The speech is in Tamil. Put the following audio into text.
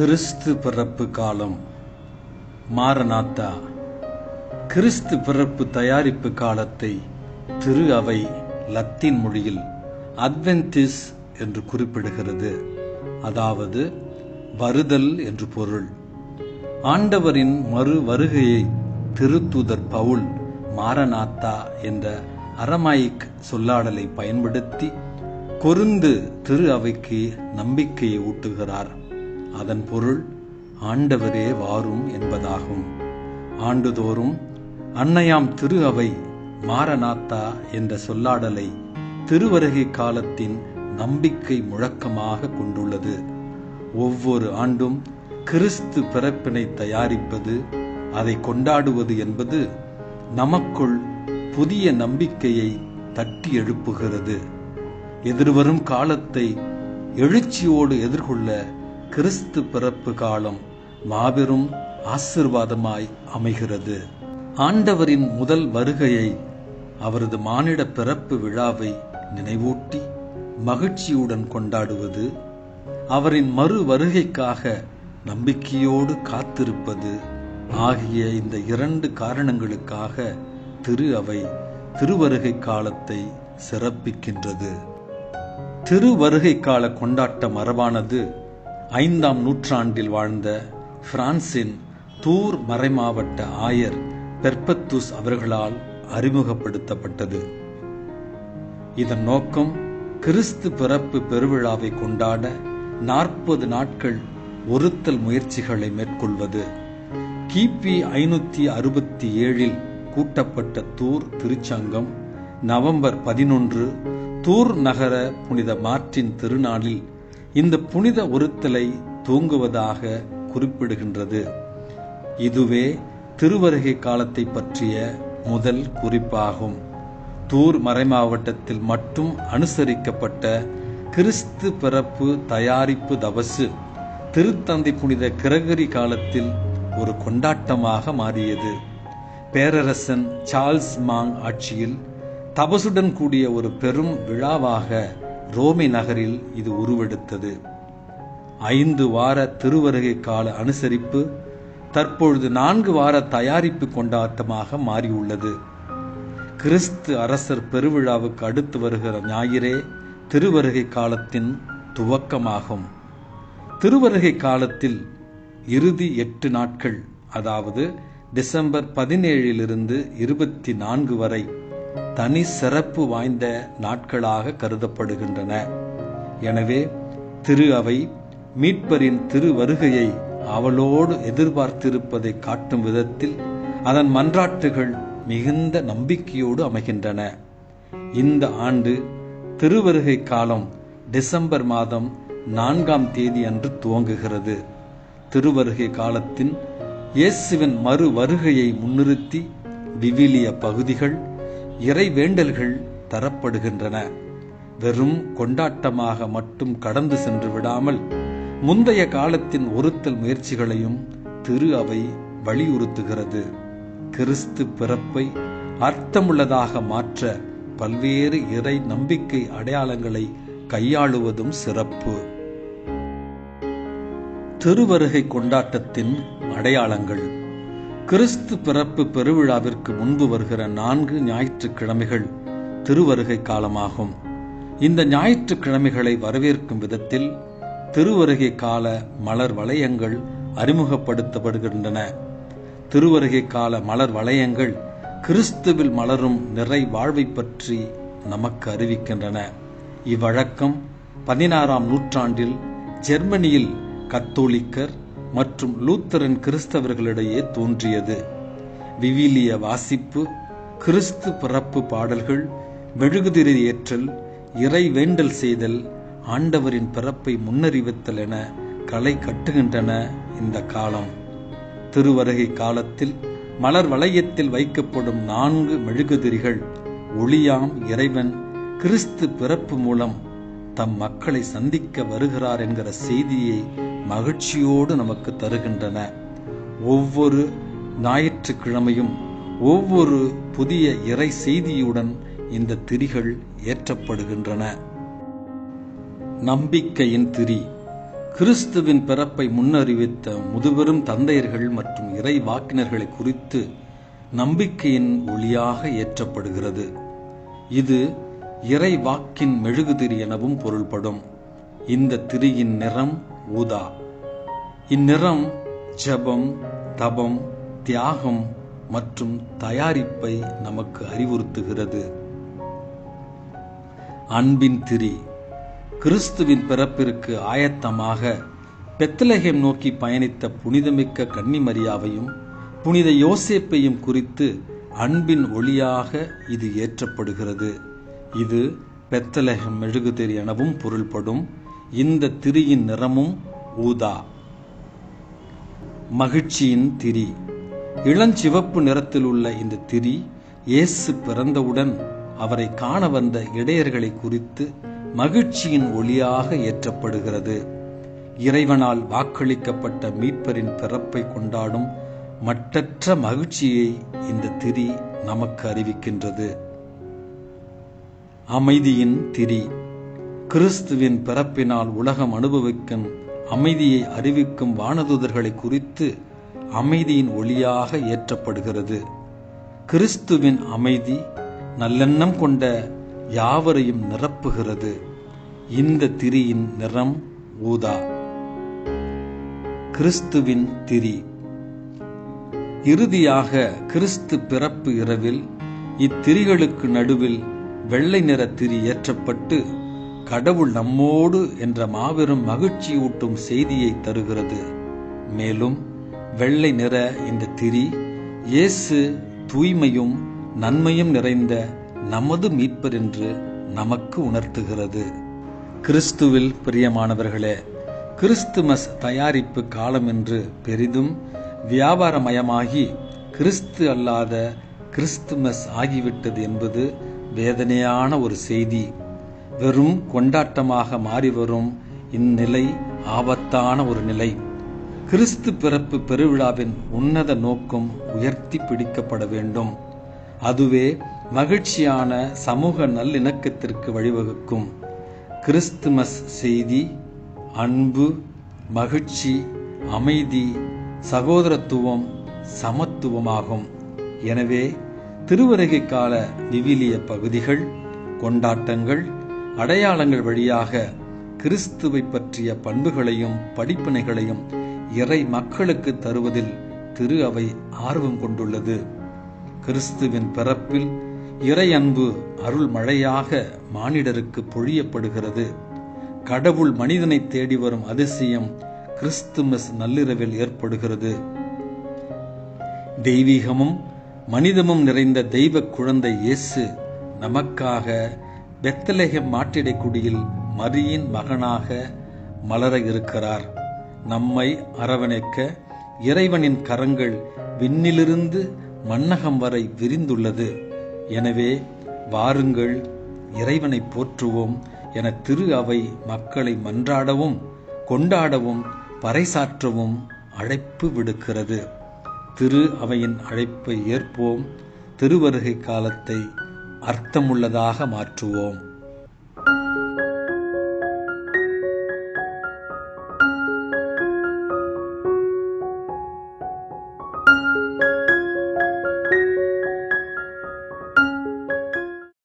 கிறிஸ்து பிறப்பு காலம். மாரநாத்தா கிறிஸ்து பிறப்பு தயாரிப்பு காலத்தை திரு அவை லத்தீன் மொழியில் அட்வென்டிஸ் என்று குறிப்பிடுகிறது. அதாவது வருதல் என்று பொருள். ஆண்டவரின் மறு வருகையை திருத்தூதர் பவுல் மாரநாத்தா என்ற அரமாயிக் சொல்லாடலை பயன்படுத்தி கொருந்து திரு அவைக்கு நம்பிக்கையை ஊட்டுகிறார். அதன் பொருள் ஆண்டவரே வாரும் என்பதாகும். ஆண்டுதோறும் அன்னையாம் திரு அவை மாரநாத்தா என்ற சொல்லாடலை திருவருகை காலத்தின் நம்பிக்கை முழக்கமாக கொண்டுள்ளது. ஒவ்வொரு ஆண்டும் கிறிஸ்து பிறப்பினை தயாரிப்பது அதை கொண்டாடுவது என்பது நமக்குள் புதிய நம்பிக்கையை தட்டி எழுப்புகிறது. எதிர்வரும் காலத்தை எழுச்சியோடு எதிர்கொள்ள கிறிஸ்து பிறப்பு காலம் மாபெரும் ஆசிர்வாதமாய் அமைகிறது. ஆண்டவரின் முதல் வருகையை அவரது மானிட பிறப்பு விழாவை நினைவூட்டி மகிழ்ச்சியுடன் கொண்டாடுவது அவரின் மறு வருகைக்காக நம்பிக்கையோடு காத்திருப்பது ஆகிய இந்த இரண்டு காரணங்களுக்காக திரு அவை திருவருகை காலத்தை சிறப்பிக்கின்றது. திருவருகை கால கொண்டாட்ட மரபானது ஐந்தாம் நூற்றாண்டில் வாழ்ந்த பிரான்சின் தூர் மறைமாவட்ட ஆயர் பெர்பத்துஸ் அவர்களால் அறிமுகப்படுத்தப்பட்டது. இதன் நோக்கம் கிறிஸ்து பிறப்பு பெருவிழாவை கொண்டாட நாற்பது நாட்கள் ஒருத்தல் முயற்சிகளை மேற்கொள்வது. கிபி ஐநூத்தி அறுபத்தி ஏழில் கூட்டப்பட்ட தூர் திருச்சங்கம் நவம்பர் பதினொன்று தூர் நகர புனித மார்ட்டின் திருநாளில் இந்த புனித ஒருத்தலை தூங்குவதாக குறிப்பிடுகின்றது. இதுவே திருவருகை காலத்தை பற்றிய முதல் குறிப்பாகும். தூர் மறைமாவட்டத்தில் மட்டும் அனுசரிக்கப்பட்ட கிறிஸ்து பிறப்பு தயாரிப்பு தவசு திருத்தந்தை புனித கிரகரி காலத்தில் ஒரு கொண்டாட்டமாக மாறியது. பேரரசன் சார்ல்ஸ் மாங் ஆட்சியில் தபசுடன் கூடிய ஒரு பெரும் விழாவாக ரோமை நகரில் இது உருவெடுத்தது. ஐந்து வார திருவருகை கால அனுசரிப்பு தற்பொழுது நான்கு வார தயாரிப்பு கொண்டாட்டமாக மாறியுள்ளது. கிறிஸ்து அரசர் பெருவிழாவுக்கு அடுத்து வருகிற ஞாயிறே திருவருகை காலத்தின் துவக்கமாகும். திருவருகை காலத்தில் இறுதி எட்டு நாட்கள் அதாவது டிசம்பர் பதினேழிலிருந்து இருபத்தி நான்கு வரை தனி சிறப்பு வாய்ந்த நாட்களாக கருதப்படுகின்றன. எனவே திரு அவை மீட்பரின் திரு வருகையை அவளோடு எதிர்பார்த்திருப்பதை காட்டும் விதத்தில் அதன் மன்றாட்டுகள் மிகுந்த நம்பிக்கையோடு அமைகின்றன. இந்த ஆண்டு திருவருகை காலம் டிசம்பர் மாதம் நான்காம் தேதி அன்று துவங்குகிறது. திருவருகை காலத்தின் இயேசுவின் மறு வருகையை முன்னிறுத்தி விவிலிய பகுதிகள் இறை வேண்டல்கள் தரப்படுகின்றன. வெறும் கொண்டாட்டமாக மட்டும் கடந்து சென்று விடாமல் முந்தைய காலத்தின் ஒருத்தல் முயற்சிகளையும் திரு அவை வலியுறுத்துகிறது. கிறிஸ்து பிறப்பை அர்த்தமுள்ளதாக மாற்ற பல்வேறு இறை நம்பிக்கை அடையாளங்களை கையாளுவதும் சிறப்பு. திருவருகை கொண்டாட்டத்தின் அடையாளங்கள். கிறிஸ்து பிறப்பு பெருவிழாவிற்கு முன்பு வருகிற நான்கு ஞாயிற்றுக்கிழமைகள் திருவருகை காலமாகும். இந்த ஞாயிற்றுக்கிழமைகளை வரவேற்கும் விதத்தில் திருவருகை கால மலர் வளையங்கள் அறிமுகப்படுத்தப்படுகின்றன. திருவருகை கால மலர் வளையங்கள் கிறிஸ்துவில் மலரும் நிறை வாழ்வை பற்றி நமக்கு அறிவிக்கின்றன. இவ்வழக்கம் பதினாறாம் நூற்றாண்டில் ஜெர்மனியில் கத்தோலிக்கர் மற்றும் லூத்தரன் கிறிஸ்தவர்களிடையே தோன்றியது. விவிலிய வாசிப்பு கிறிஸ்து பிறப்பு பாடல்கள் மெழுகுதிரி ஏற்றல் இறை வேண்டல் செய்தல் ஆண்டவரின் பிறப்பை முன்னறிவித்தல் என கலை கட்டுகின்றன இந்த காலம். திருவருகை காலத்தில் மலர் வளையத்தில் வைக்கப்படும் நான்கு மெழுகுதிரிகள் ஒளியாம் இறைவன் கிறிஸ்து பிறப்பு மூலம் தம் மக்களை சந்திக்க வருகிறார் என்கிற செய்தியை மகிழ்ச்சியோடு நமக்கு தருகின்றன. ஒவ்வொரு ஞாயிற்றுக்கிழமையும் ஒவ்வொரு புதிய இறை செய்தியுடன் இந்த திரிகள் ஏற்றப்படுகின்றன. நம்பிக்கையின் திரி. கிறிஸ்துவின் பிறப்பை முன்னறிவித்த முதுபெரும் தந்தையர்கள் மற்றும் இறை வாக்கினர்களை குறித்து நம்பிக்கையின் ஒளியாக ஏற்றப்படுகிறது. இது இறை வாக்கின் மெழுகுதிரி எனவும் பொருள்படும். இந்த திரியின் நிறம் ஊதா. இந்நிறம் ஜெபம் தபம் தியாகம் மற்றும் தயாரிப்பை நமக்கு அறிவுறுத்துகிறது. அன்பின் திரி கிறிஸ்துவின் பிறப்பிற்கு ஆயத்தமாக பெத்லஹேம் நோக்கி பயணித்த புனிதமிக்க கன்னிமரியாவையும் புனித யோசேப்பையும் குறித்து அன்பின் ஒளியாக இது ஏற்றப்படுகிறது. இது பெத்தலகம் மெழுகுதிரி எனவும் பொருள்படும் இந்த திரியின் நிறமும் ஊதா. மகிழ்ச்சியின் திரி. இளஞ்சிவப்பு நிறத்தில் உள்ள இந்த திரி இயேசு பிறந்தவுடன் அவரை காண வந்த இடையர்களை குறித்து மகிழ்ச்சியின் ஒளியாக ஏற்றப்படுகிறது. இறைவனால் வாக்களிக்கப்பட்ட மீட்பரின் பிறப்பை கொண்டாடும் மட்டற்ற மகிழ்ச்சியை இந்த திரி நமக்கு அறிவிக்கின்றது. அமைதியின் திரி. கிறிஸ்துவின் பிறப்பினால் உலகம் அனுபவிக்கும் அமைதியை அறிவிக்கும் வானதூதர்களை குறித்து அமைதியின் ஒளியாக ஏற்றப்படுகிறது கிறிஸ்துவின் அமைதி நல்லெண்ணம் கொண்ட யாவரையும் நிரப்புகிறது. இந்த திரியின் நிறம் ஊதா. கிறிஸ்துவின் திரி. இறுதியாக கிறிஸ்து பிறப்பு இரவில் இத்திரிகளுக்கு நடுவில் வெள்ளை நிற திரி ஏற்றப்பட்டு கடவுள் நம்மோடு என்ற மாபெரும் மகிழ்ச்சியூட்டும் செய்தியை தருகிறது. மேலும் வெள்ளை நிற இந்த திரி இயேசு தூய்மையும் நன்மையும் நிறைந்த நமது மீட்பர் என்று நமக்கு உணர்த்துகிறது. கிறிஸ்துவில் பிரியமானவர்களே கிறிஸ்துமஸ் தயாரிப்பு காலம் என்று பெரிதும் வியாபாரமயமாகி கிறிஸ்து அல்லாத கிறிஸ்துமஸ் ஆகிவிட்டது என்பது வேதனையான ஒரு செய்தி. வெறும் கொண்டாட்டமாக மாறி வரும் இந்நிலை ஆபத்தான ஒரு நிலை. கிறிஸ்து பிறப்பு பெருவிழாவின் உன்னத நோக்கம் உயர்த்தி பிடிக்கப்பட வேண்டும். அதுவே மகிழ்ச்சியான சமூக நல்லிணக்கத்திற்கு வழிவகுக்கும். கிறிஸ்துமஸ் செய்தி அன்பு மகிழ்ச்சி அமைதி சகோதரத்துவம் சமத்துவமாகும். எனவே திருவருகை கால விவிலிய பகுதிகள் கொண்டாட்டங்கள் அடையாளங்கள் வழியாக கிறிஸ்துவை பற்றிய பண்புகளையும் படிப்பினைகளையும் இறை மக்களுக்கு தருவதில் திரு அவை ஆர்வம் கொண்டுள்ளது. கிறிஸ்துவின் பிறப்பில் இறை அன்பு அருள் மழையாக மானிடருக்கு பொழியப்படுகிறது. கடவுள் மனிதனை தேடி வரும் அதிசயம் கிறிஸ்துமஸ் நள்ளிரவில் ஏற்படுகிறது. தெய்வீகமும் மனிதமும் நிறைந்த தெய்வ குழந்தை இயேசு நமக்காக பெத்தலேகம் மாட்டிடைக்குடியில் மரியின் மகனாக மலர இருக்கிறார். நம்மை அரவணைக்க இறைவனின் கரங்கள் விண்ணிலிருந்து மன்னகம் வரை விரிந்துள்ளது. எனவே வாருங்கள் இறைவனை போற்றுவோம் என திரு அவை மக்களை மன்றாடவும் கொண்டாடவும் பறைசாற்றவும் அழைப்பு விடுக்கிறது. திரு அவையின் அழைப்பை ஏற்போம். திருவருகை காலத்தை அர்த்தமுள்ளதாக மாற்றுவோம்.